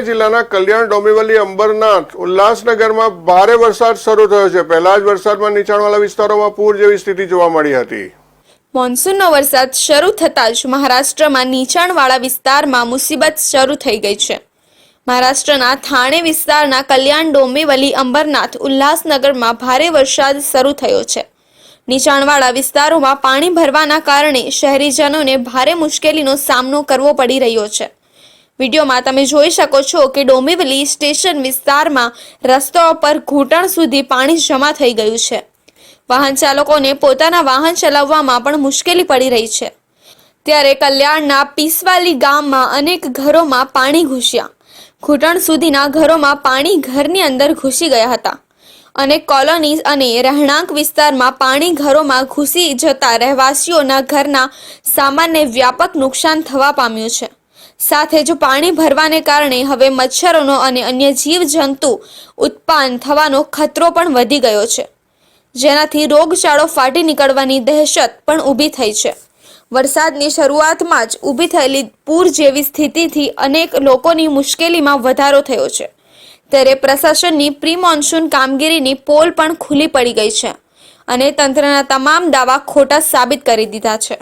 જિલ્લાના કલ્યાણ ડોંબીવલી અંબરનાથ ઉલ્લાસનગરમાં ભારે વરસાદ શરૂ થયો છે. પહેલા જ વરસાદમાં નીચાણવાળા વિસ્તારોમાં પૂર જેવી સ્થિતિ જોવા મળી હતી. મોન્સૂનનો વરસાદ શરૂ થતાં જ મહારાષ્ટ્રમાં નીચાણવાળા વિસ્તારમાં મુસીબત શરૂ થઈ ગઈ છે. મહારાષ્ટ્રના થાણે વિસ્તારના કલ્યાણ ડોમીવલી અંબરનાથ ઉલ્લાસનગરમાં ભારે વરસાદ શરૂ થયો છે. નીચાણવાળા વિસ્તારોમાં પાણી ભરવાના કારણે શહેરીજનોને ભારે મુશ્કેલીનો સામનો કરવો પડી રહ્યો છે. વિડીયોમાં તમે જોઈ શકો છો કે ડોમિવલી સ્ટેશન વિસ્તારમાં રસ્તાઓ પર ઘૂંટણ સુધી પાણી જમા થઈ ગયું છે. વાહન ચાલકોને પોતાના વાહન ચલાવવામાં પણ મુશ્કેલી પડી રહી છે. ત્યારે કલ્યાણના પીસવાલી ગામમાં અનેક ઘરોમાં પાણી ઘૂસ્યા. ઘૂંટણ સુધીના ઘરોમાં પાણી ઘરની અંદર ઘૂસી ગયા હતા. અને કોલોની અને રહેણાંક વિસ્તારમાં પાણી ઘરોમાં ઘૂસી જતા રહેવાસીઓના ઘરના સામાનને વ્યાપક નુકસાન થવા પામ્યું છે. સાથે જ પાણી ભરવાને કારણે હવે મચ્છરોનો અને અન્ય જીવજંતુ ઉત્પન્ન થવાનો ખતરો પણ વધી ગયો છે. જેનાથી રોગચાળો ફાટી નીકળવાની દહેશત પણ ઊભી થઈ છે. વરસાદની શરૂઆતમાં જ ઊભી થયેલી પૂર જેવી સ્થિતિથી અનેક લોકોની મુશ્કેલીમાં વધારો થયો છે. ત્યારે પ્રશાસનની પ્રી મોન્સૂન કામગીરીની પોલ પણ ખુલ્લી પડી ગઈ છે અને તંત્રના તમામ દાવા ખોટા સાબિત કરી દીધા છે.